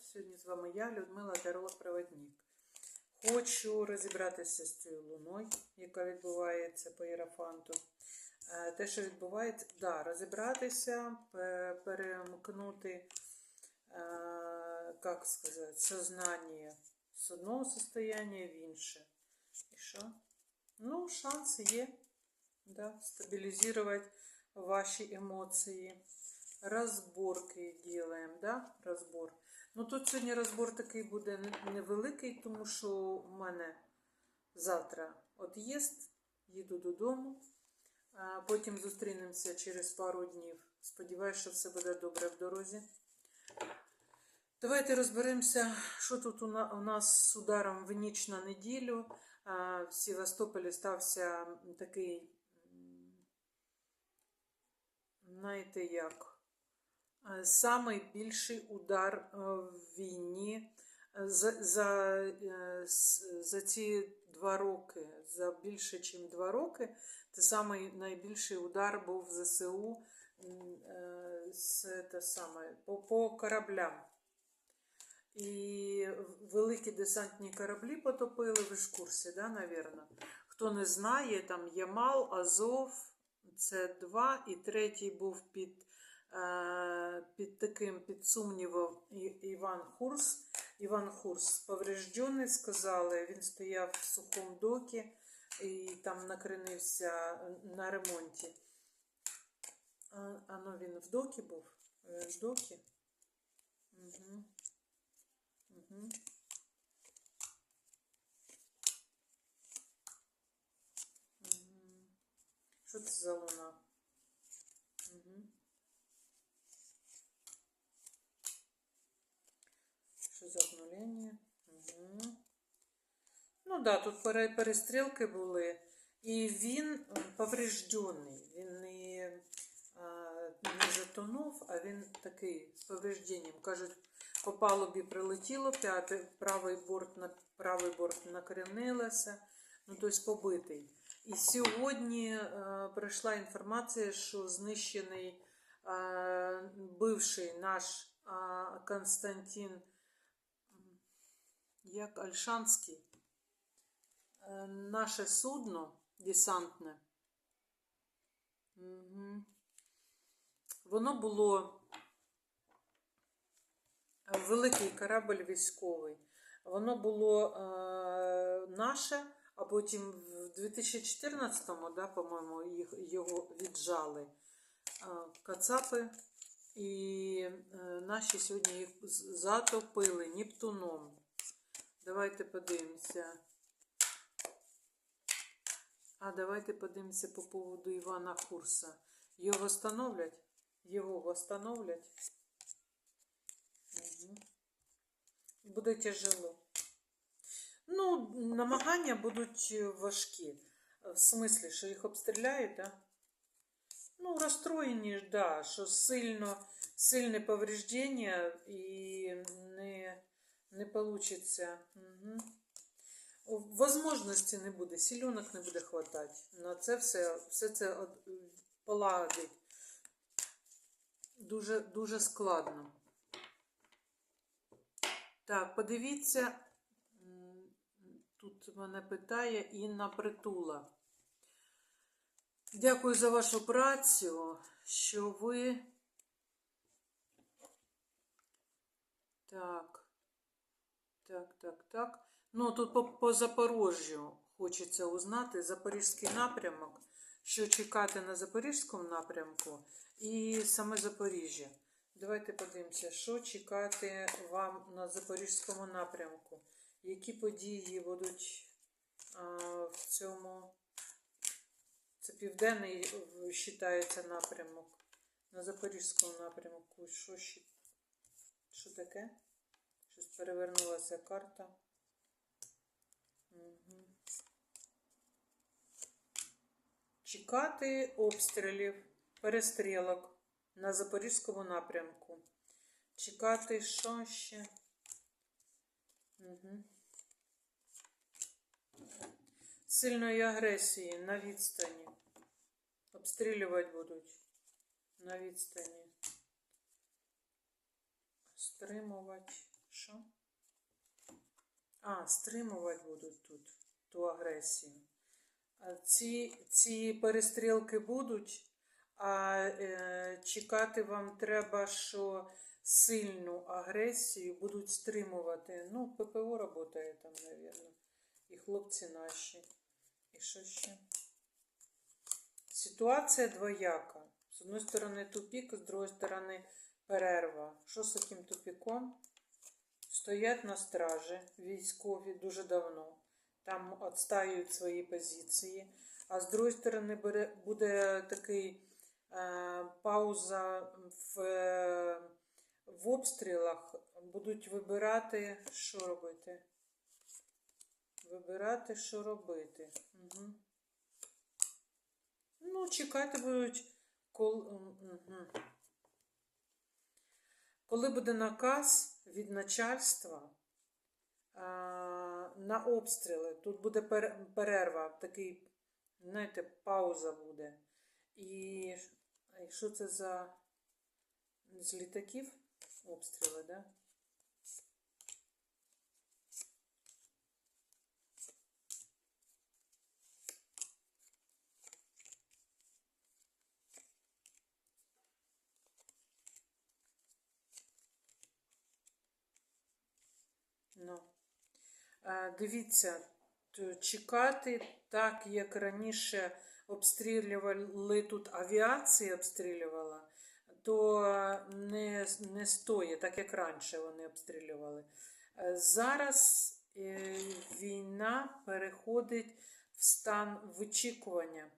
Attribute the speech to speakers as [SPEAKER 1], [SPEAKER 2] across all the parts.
[SPEAKER 1] Сьогодні з вами я, Людмила Таролог-проводник. Хочу розібратися з цією луною, яка відбувається по Єрафанту. Е, Те, що відбувається, да, розібратися, перемкнути, е, як сказати, сознання з одного состояння в інше. І що? Ну, шанс є, да, стабілізувати ваші емоції. Розборки делаем, да? Розбор. Ну тут сьогодні розбор такий буде невеликий, тому що у мене завтра от'їзд, їду додому. А потім зустрінемося через пару днів. Сподіваюсь, що все буде добре в дорозі. Давайте розберемося, що тут у нас з ударом в ніч на неділю. В Севастополі стався такий, знаєте як, Самий більший удар е, в війні е, за, за, е, за ці два роки, за більше, ніж два роки, це самий найбільший удар був в ЗСУ м, е, саме, по, по кораблям. І великі десантні кораблі потопили, ви ж курсі, да, навірно? Хто не знає, там Ямал, Азов, це два, і третій був під, е, під таким під сумнівом Іван Хурс. Іван Хурс повреждений, сказали, він стояв в сухому докі і там накренився на ремонті. А, ну він в докі був? Е, В докі? Угу. Угу. Що це за луна? Угу. Обнулення? Угу. Ну да, тут перестрілки були. І він повреждений. Він не, не затонув, а він такий з поврежденням. Кажуть, по палубі прилетіло, п'ятий, правий борт на правий борт накренилося, ну тобто побитий. І сьогодні е, прийшла інформація, що знищений е, бивший наш е, Константин як Альшанський, е, наше судно десантне. Угу. Воно було е, великий корабль військовий. Воно було е, наше, а потім в 2014-му, да, по-моєму, його віджали е, кацапи. І наші сьогодні їх затопили Нептуном. Давайте подивимося. А давайте подивимося по поводу Івана Хурса. Його восстановлять? Його восстановлять? Угу. Буде тяжело. Ну, намагання будуть важкі. В смислі, що їх обстріляють, да? Ну, розстроєні, да, що сильно, сильне повреждення і не получиться. Угу. Возможності не буде, сільонок не буде хватати. На це все, все це полагодить. Дуже, дуже складно. Так, подивіться, тут мене питає Інна Притула. Дякую за вашу працю, що ви. Так. Так, так, так. Ну, тут по, по Запорожжю хочеться узнати Запорізький напрямок, що чекати на Запорізькому напрямку і саме Запоріжжя. Давайте подивимося, що чекати вам на Запорізькому напрямку. Які події будуть а, в цьому. Це південний вважається напрямок. На Запорізькому напрямку. Що, що таке? Щось перевернулася карта. Угу. Чекати обстрілів, перестрілок на Запорізькому напрямку. Чекати що ще? Угу. Сильної агресії на відстані. Обстрілювати будуть на відстані. Стримувати. Що? А, стримувати будуть тут ту агресію. Ці, ці перестрілки будуть, а е, чекати вам треба, що сильну агресію будуть стримувати. Ну, ППО працює там, мабуть. І хлопці наші. І що ще? Ситуація двояка. З одної сторони тупік, з другої сторони перерва. Що з таким тупіком? Стоять на стражі військові дуже давно. Там відстаюють свої позиції. А з другої сторони буде такий е, пауза в, е, в обстрілах. Будуть вибирати, що робити. Вибирати, що робити. Угу. Ну, чекати будуть, коли, угу. Коли буде наказ від начальства на обстріли. Тут буде перерва, такий, знаєте, пауза буде. І що це за з літаків обстріли, да? Е, Дивіться, чекати так, як раніше обстрілювали тут авіація обстрілювала, то не, не стоїть, так як раніше вони обстрілювали. Зараз е, війна переходить в стан вичікування.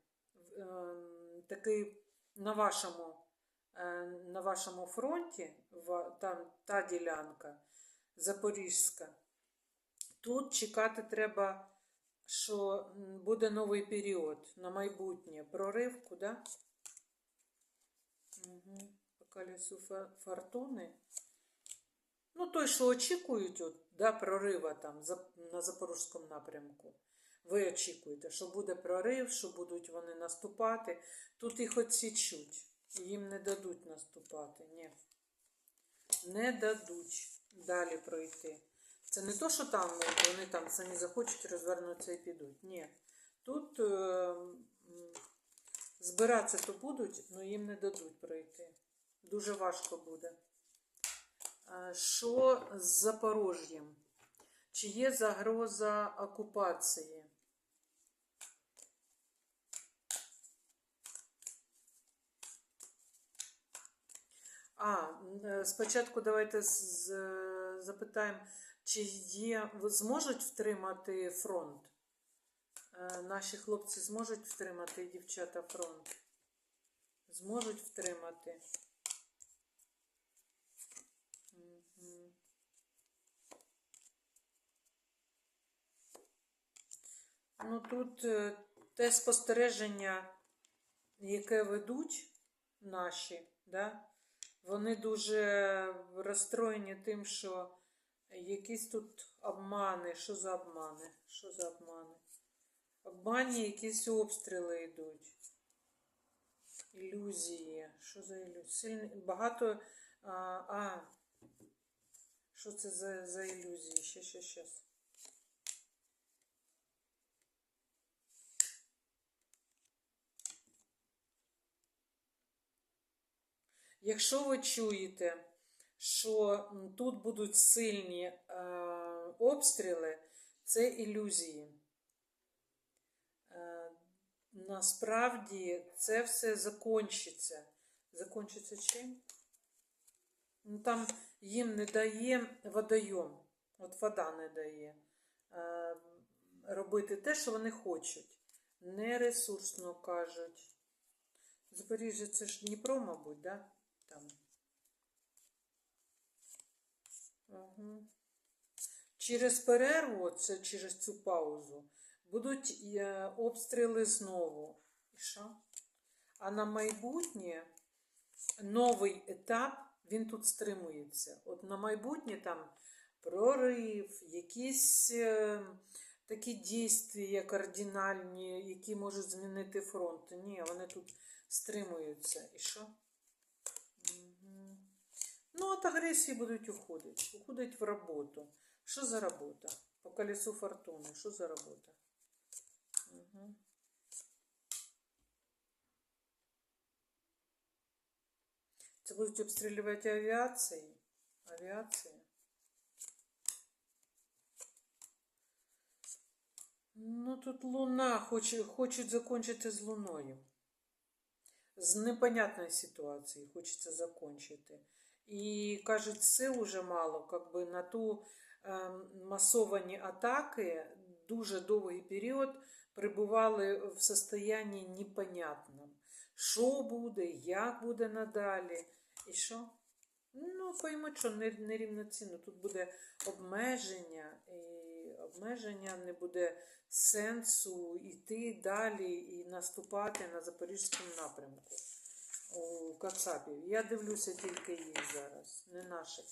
[SPEAKER 1] Ем, Такий на вашому, е, на вашому фронті, там та ділянка Запорізька. Тут чекати треба, що буде новий період на майбутнє. Прорив куди? Угу. По колесу фортуни. Ну, той, що очікують, от, да, прорива там на Запорізькому напрямку. Ви очікуєте, що буде прорив, що будуть вони наступати. Тут їх відсічуть. Їм не дадуть наступати. Ні. Не дадуть далі пройти. Це не то, що там вони там самі захочуть розвернутися і підуть. Ні. Тут е, збиратися то будуть, але їм не дадуть пройти. Дуже важко буде. Що з Запорожжям? Чи є загроза окупації? А, е, спочатку давайте з- запитаємо, чи є, зможуть втримати фронт? Е, Наші хлопці зможуть втримати дівчата фронт? Зможуть втримати? Ну тут е, те спостереження, яке ведуть наші, да, вони дуже розстроєні тим, що якісь тут обмани. Що за обмани? Що за обмани? Обмані якісь обстріли йдуть. Ілюзії. Що за ілюзії? Сильні... Багато. А, а. Що це за, за ілюзії? Ще, ще, ще. Якщо ви чуєте, що тут будуть сильні е, обстріли, це ілюзії. Е, насправді це все закончиться. Закончиться чим? Ну, там їм не дає водойом. От вода не дає е, робити те, що вони хочуть. Нересурсно кажуть. Запоріжжя це ж Дніпро, мабуть, да? Там. Угу. Через перерву, це через цю паузу, будуть е, обстріли знову. І що? А на майбутнє новий етап, він тут стримується. От на майбутнє там прорив, якісь е, такі дійствия кардинальні, які можуть змінити фронт. Ні, вони тут стримуються. І що? Ну, от агресії будуть уходити. Уходить в роботу. Що за робота? По колесу фортуни. Що за робота? Угу. Це будуть обстрілювати авіації. Авіація. Ну, тут луна, хоче, хочуть закончити з луною. З непонятної ситуації хочеться закончити. І кажуть, сил уже мало, как би на ту масовані атаки дуже довгий період перебували в состоянні непонятному. Що буде, як буде надалі, і що? Ну, поймуть, що нерівноцінно. Тут буде обмеження, і обмеження не буде сенсу йти далі і наступати на Запорізькому напрямку у Кацапів. Я дивлюся тільки їх зараз, не наших.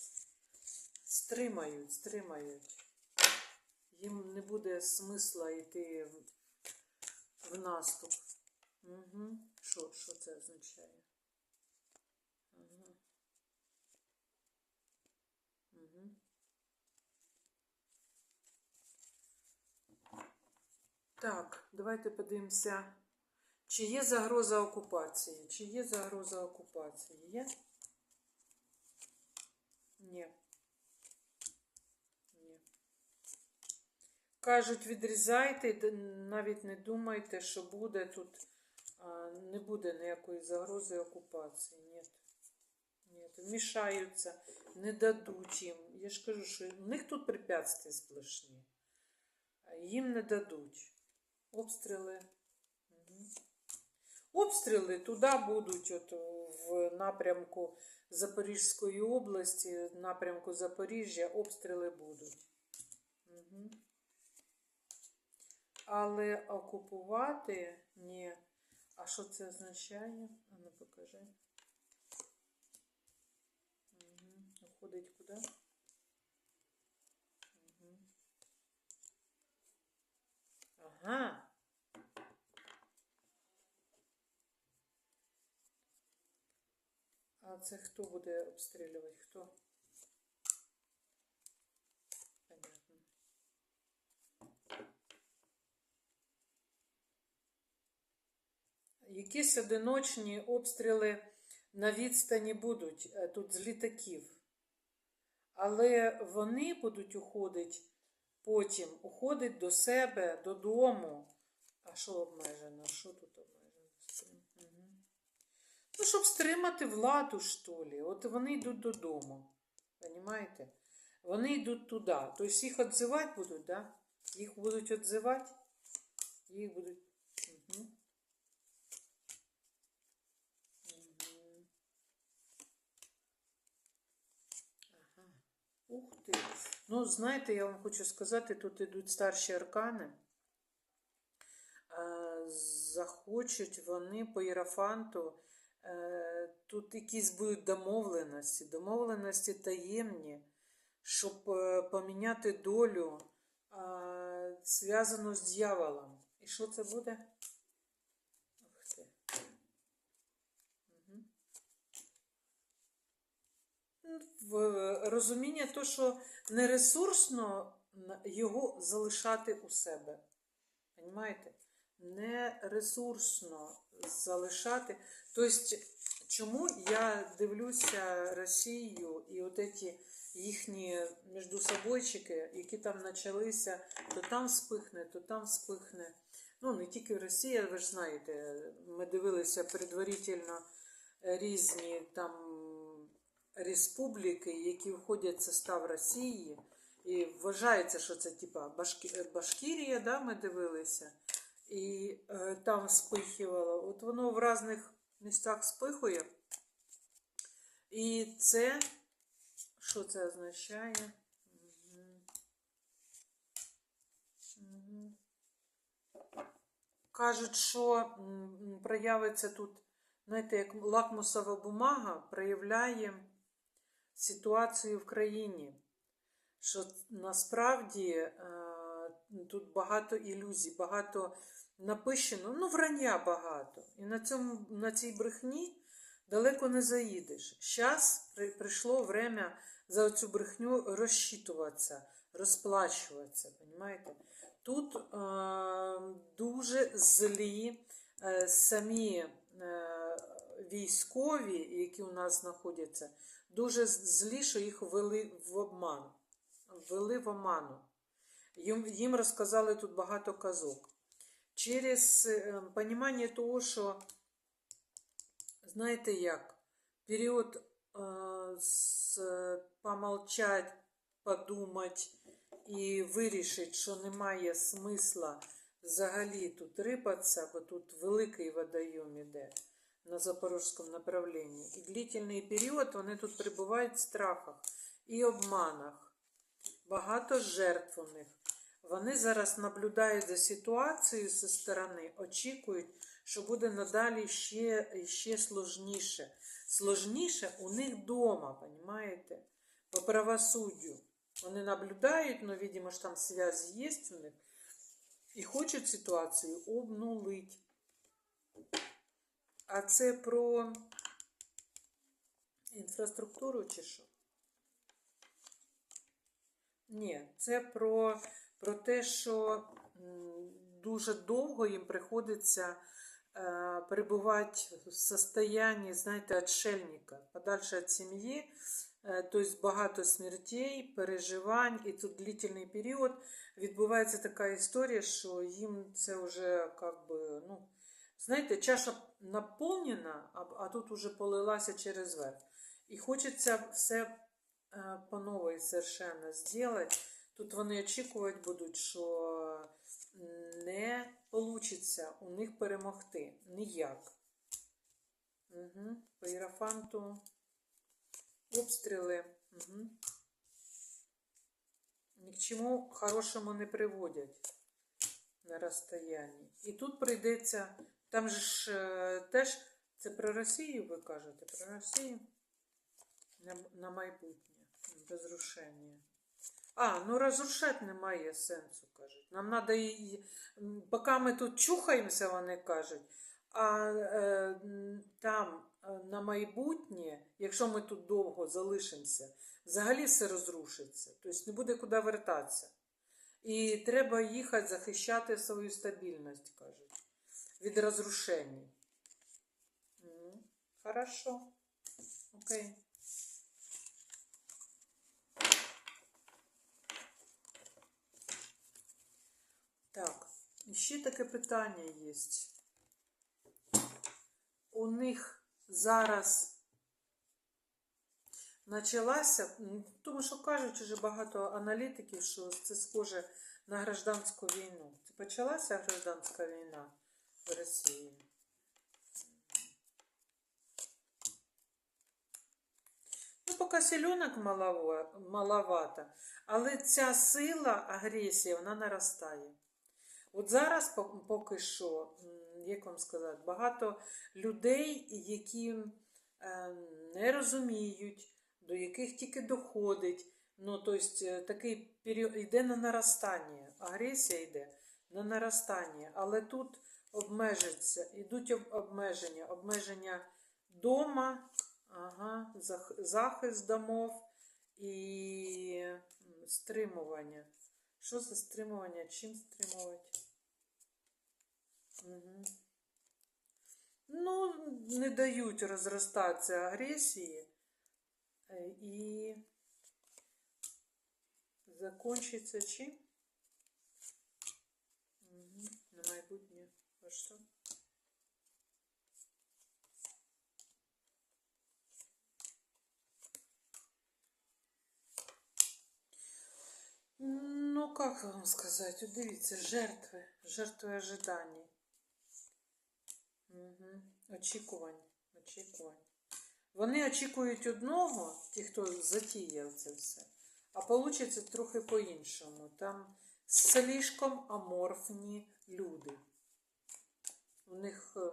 [SPEAKER 1] Стримають, стримають. Їм не буде смисла йти в, наступ. Угу. Що, що це означає? Угу. Угу. Так, давайте подивимося. Чи є загроза окупації? Чи є загроза окупації? Є? Ні. Ні. Кажуть, відрізайте, навіть не думайте, що буде тут. Не буде ніякої загрози окупації. Ні. Ні. Вмішаються, не дадуть їм. Я ж кажу, що в них тут препятствия сплошні. Їм не дадуть. Обстріли. Мгм. Обстріли туди будуть, от в напрямку Запорізької області, в напрямку Запоріжжя, обстріли будуть. Угу. Але окупувати ні. А що це означає? А ну покажи. Угу. Уходить куди? Угу. Ага. А це хто буде обстрілювати? Хто? Понятно. Якісь одиночні обстріли на відстані будуть е, тут з літаків. Але вони будуть уходити потім, уходить до себе, додому. А що обмежено? Що тут обмежено? Ну, щоб стримати владу, що ли. От вони йдуть додому. Понимаєте? Вони йдуть туди. Тобто їх відзивати будуть, да? Їх будуть відзивати. Їх будуть. Угу. Ага. Ух ти. Ну, знаєте, я вам хочу сказати, тут йдуть старші аркани. Захочуть вони по Єрафанту. Е, Тут якісь будуть домовленості, домовленості таємні, щоб е, поміняти долю, е, зв'язану з дьяволом. І що це буде? Ну, розуміння то, що не ресурсно його залишати у себе. Понимаєте? Не ресурсно залишати. Тобто, чому я дивлюся Росію і от ці їхні міждусобойчики, які там почалися, то там спихне, то там спихне. Ну, не тільки Росія, ви ж знаєте, ми дивилися предварительно різні там республіки, які входять в состав Росії. І вважається, що це типа Башкірія, да, ми дивилися, і е, там спихувало. От воно в різних місцях спихує. І це, що це означає? Кажуть, що проявиться тут, знаєте, як лакмусова бумага проявляє ситуацію в країні. Що насправді е, тут багато ілюзій, багато напищено, ну, врання багато. І на, цьому, на цій брехні далеко не заїдеш. Зараз прийшло время за цю брехню розчитуватися, розплачуватися. Понимаєте? Тут е, дуже злі е, самі е, військові, які у нас знаходяться, дуже злі, що їх ввели в обман. Ввели в оману. Їм, розказали тут багато казок. Через е, понімання того, що, знаєте як, період е, з, помолчать, подумать і вирішити, що немає смисла взагалі тут рипатися, бо тут великий водойом іде на запорожському направленні. І длительний період вони тут перебувають в страхах і обманах. Багато жертв у них. Вони зараз наблюдають за ситуацією зі сторони, очікують, що буде надалі ще, ще сложніше. Сложніше у них вдома, понимаєте? По правосуддю. Вони наблюдають, но, видимо, ж там связь є у них, і хочуть ситуацію обнулить. А це про інфраструктуру чи що? Ні, це про, про те, що дуже довго їм приходиться е, перебувати в состоянні, знаєте, отшельника, подальше від сім'ї, е, тобто багато смертей, переживань, і тут длительний період відбувається така історія, що їм це вже как би, ну, знаєте, чаша наповнена, а, тут уже полилася через верх. І хочеться все е, по новій совершенно зробити. Тут вони очікувати будуть, що не вийде у них перемогти ніяк. Угу. По іерофанту обстріли. Угу. Ні к чому хорошому не приводять на розстоянні. І тут прийдеться, там же ж е, теж, це про Росію ви кажете, про Росію на, на майбутнє, розрушення. А, ну розрушати немає сенсу, кажуть. Нам треба і. Поки ми тут чухаємося, вони кажуть, а е, там е, на майбутнє, якщо ми тут довго залишимося, взагалі все розрушиться. Тобто не буде куди вертатися. І треба їхати захищати свою стабільність, кажуть, від розрушень. Хорошо. Окей. Так, і ще таке питання є. У них зараз почалася, тому що кажуть вже багато аналітиків, що це схоже на гражданську війну. Це почалася гражданська війна в Росії. Ну, поки сільонок маловато, але ця сила, агресія, вона наростає. От зараз поки що, як вам сказати, багато людей, які е, не розуміють, до яких тільки доходить. Ну, тобто, такий період йде на наростання. Агресія йде на наростання, але тут обмежиться, йдуть обмеження, обмеження дома, ага, захист домов і стримування. Що за стримування? Чим стримувати? Угу. Ну, не дають розростатися агресії е, і закончиться чим? Угу. На майбутнє. А що? Ну, как вам сказать? От Дивіться, жертви, жертви ожиданий. Угу. Очікувань, очікувань. Вони очікують одного, ті, хто затіяв це все, а получиться трохи по-іншому. Там слишком аморфні люди. У них е,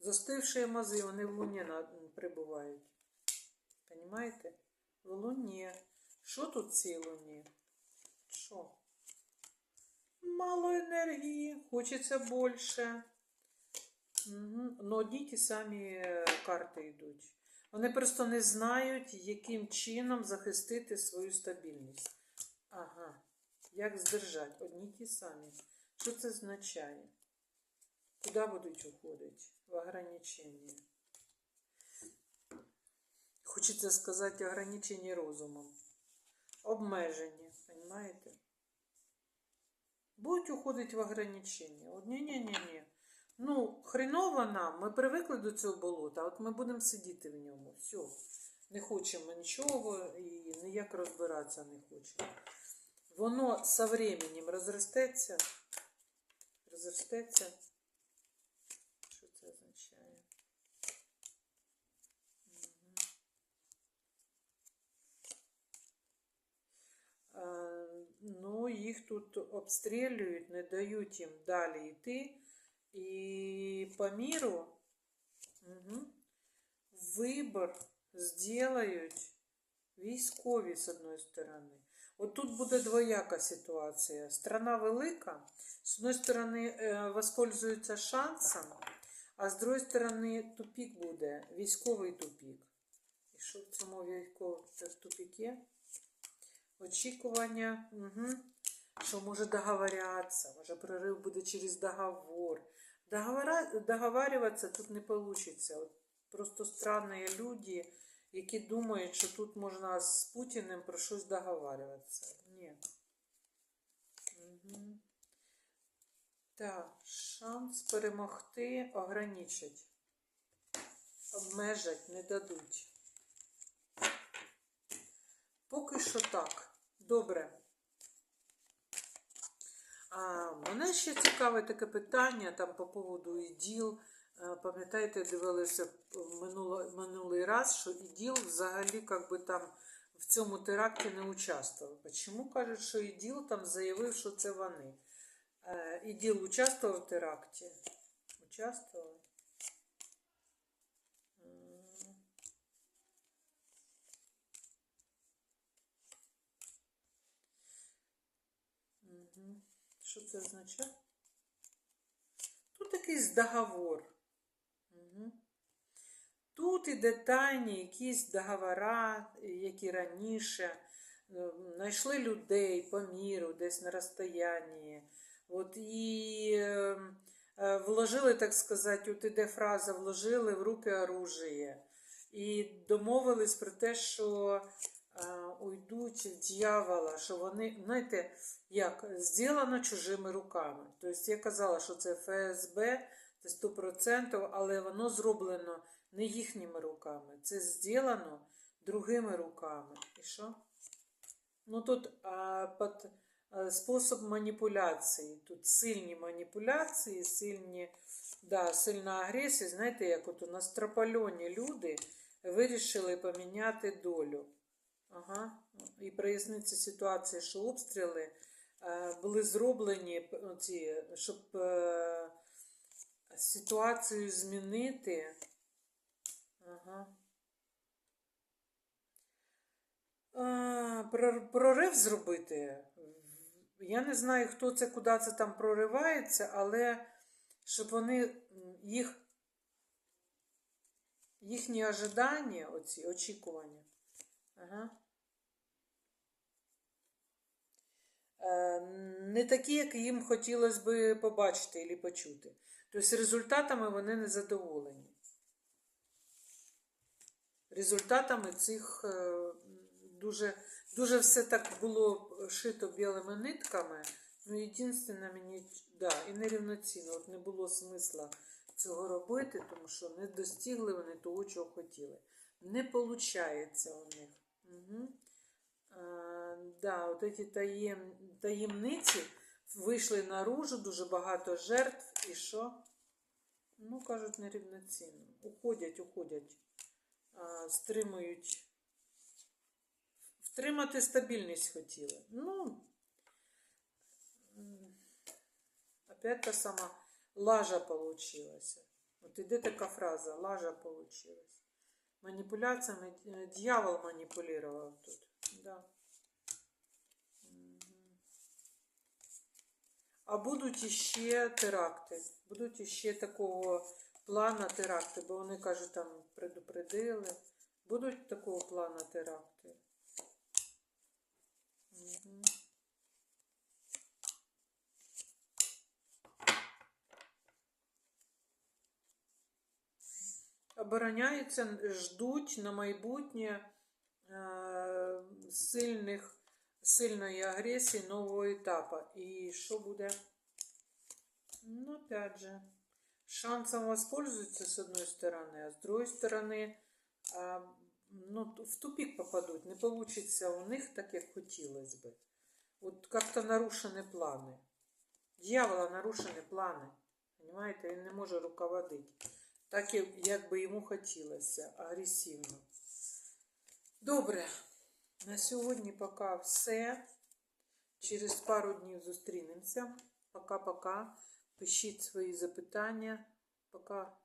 [SPEAKER 1] застивші мази, вони в луні прибувають. Понимаєте? В луні. Що тут в цій луні? Що? Мало енергії, хочеться більше. Угу. Ну, одні ті самі е, карти йдуть. Вони просто не знають, яким чином захистити свою стабільність. Ага. Як здержати? Одні ті самі. Що це означає? Куди будуть уходити? В ограничення. Хочеться сказати ограничені розумом. Обмежені, розумієте? Будуть уходити в ограничення. От ні-ні-ні-ні. Ну, хреново нам, ми привикли до цього болота, от ми будемо сидіти в ньому. Все. Не хочемо нічого і ніяк розбиратися не хочемо. Воно со временем розростеться. Розростеться. Що це означає? Е, Ну, їх тут обстрілюють, не дають їм далі йти. І по міру угу, вибір зроблять військові з одної сторони. От тут буде двояка ситуація. Страна велика, з одної сторони, е, воспользуються шансом, а з другої сторони, тупік буде, військовий тупік. І що в цьому військовому тупікі? Очікування, угу, що може договорятися, може прорив буде через договор. Договора, договарюватися тут не вийде. От просто странні люди, які думають, що тут можна з Путіним про щось договарюватися. Ні. Угу. Так, шанс перемогти ограничать. Обмежать не дадуть. Поки що так. Добре. Мене ще цікаве таке питання там по поводу іділ. Пам'ятаєте, дивилися в минулий раз, що іділ взагалі как би, там в цьому теракті не участвував. Чому кажуть, що іділ там заявив, що це вони? Е, Іділ участвував в теракті? Участвував? Що це означає? Тут якийсь договор. Угу. Тут іде тайні якісь договора, які раніше е, знайшли людей по міру, десь на розстоянні. От і е, е, вложили, так сказати, от іде фраза, вложили в руки оружие. І домовились про те, що уйдуть в дьявола, що вони, знаєте, як зроблено чужими руками. Тобто я казала, що це ФСБ, це 100%, але воно зроблено не їхніми руками. Це зроблено другими руками. І що? Ну тут а, під а, спосіб маніпуляції. Тут сильні маніпуляції, сильні, да, сильна агресія. Знаєте, як от у нас тропальоні люди вирішили поміняти долю. Ага. І проясниться ситуація, що обстріли е, були зроблені, п- ці, щоб е, ситуацію змінити. Ага. Прорив зробити. Я не знаю, хто це, куди це там проривається, але щоб вони їх, їхні ожидання, оці очікування. Ага. Е, Не такі, як їм хотілося би побачити або почути. Тобто результатами вони не задоволені. Результатами цих е, дуже, дуже все так було шито білими нитками. Ну, єдине мені, да, і нерівноцінно. От не було смисла цього робити, тому що не достигли вони того, чого хотіли. Не виходить у них. Угу. А, да, от ці таєм, таємниці вийшли наружу, дуже багато жертв, і що? Ну, кажуть, нерівноцінно. Уходять, уходять, а, стримують. Втримати стабільність хотіли. Ну, опять та сама лажа получилася. От іде така фраза, лажа получилась. Маніпуляціями е, дьявол маніпулював тут. Да. А будуть іще теракти. Будуть іще такого плана теракти, бо вони кажуть, там предупредили. Будуть такого плана теракти? Мгм. Обороняються, ждуть на майбутнє е, сильних, сильної агресії нового етапу. І що буде? Ну, опять же, шансом воспользуются с одной стороны, а с другой стороны, ну, в тупик попадут. Не получится у них так, як хотілось би. От как-то нарушені плани. Дьявола нарушені плани. Понимаєте, він не може руководити. Так, як- би йому хотілося, агресивно. Добре. На сьогодні поки все. Через пару днів зустрінемося. Пока-пока. Пишіть свої запитання. Пока.